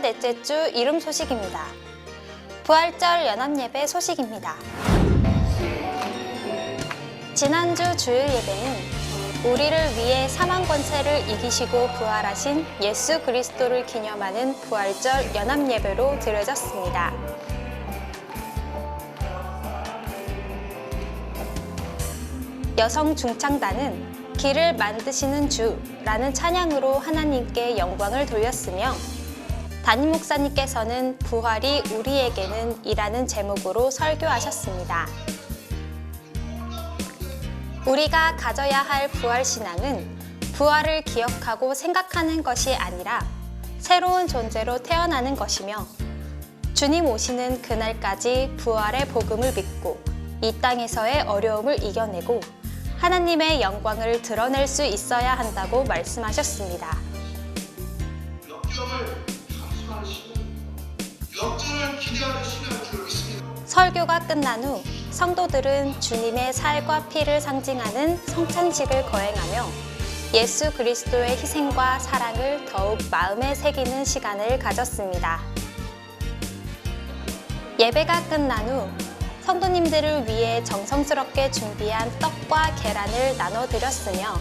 넷째 주 이름 소식입니다. 부활절 연합예배 소식입니다. 지난주 주일 예배는 우리를 위해 사망 권세를 이기시고 부활하신 예수 그리스도를 기념하는 부활절 연합예배로 드려졌습니다. 여성 중창단은 길을 만드시는 주라는 찬양으로 하나님께 영광을 돌렸으며 담임 목사님께서는 부활이 우리에게는 이라는 제목으로 설교하셨습니다. 우리가 가져야 할 부활 신앙은 부활을 기억하고 생각하는 것이 아니라 새로운 존재로 태어나는 것이며 주님 오시는 그날까지 부활의 복음을 믿고 이 땅에서의 어려움을 이겨내고 하나님의 영광을 드러낼 수 있어야 한다고 말씀하셨습니다. 설교가 끝난 후 성도들은 주님의 살과 피를 상징하는 성찬식을 거행하며 예수 그리스도의 희생과 사랑을 더욱 마음에 새기는 시간을 가졌습니다. 예배가 끝난 후 성도님들을 위해 정성스럽게 준비한 떡과 계란을 나눠드렸으며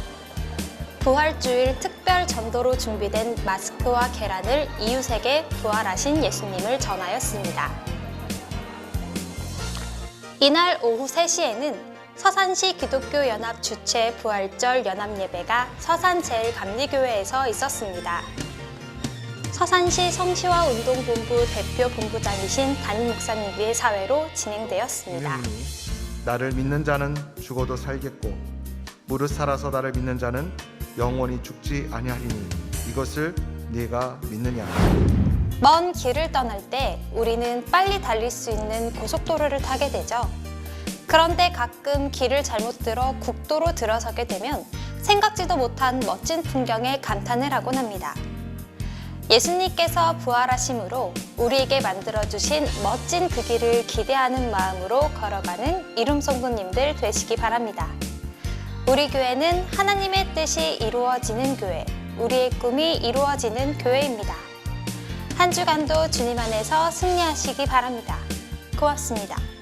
부활주일 특별 전도로 준비된 마스크와 계란을 이웃에게 부활하신 예수님을 전하였습니다. 이날 오후 3시에는 서산시 기독교 연합 주최 부활절 연합 예배가 서산제일감리교회에서 있었습니다. 서산시 성시화 운동본부 대표 본부장이신 담임 목사님의 사회로 진행되었습니다. 이름이 나를 믿는 자는 죽어도 살겠고 무릇 살아서 나를 믿는 자는 영원히 죽지 아니하리니 이것을 네가 믿느냐 먼 길을 떠날 때 우리는 빨리 달릴 수 있는 고속도로를 타게 되죠. 그런데 가끔 길을 잘못 들어 국도로 들어서게 되면 생각지도 못한 멋진 풍경에 감탄을 하곤 합니다. 예수님께서 부활하심으로 우리에게 만들어주신 멋진 그 길을 기대하는 마음으로 걸어가는 이름 성도님들 되시기 바랍니다. 우리 교회는 하나님의 뜻이 이루어지는 교회, 우리의 꿈이 이루어지는 교회입니다. 한 주간도 주님 안에서 승리하시기 바랍니다. 고맙습니다.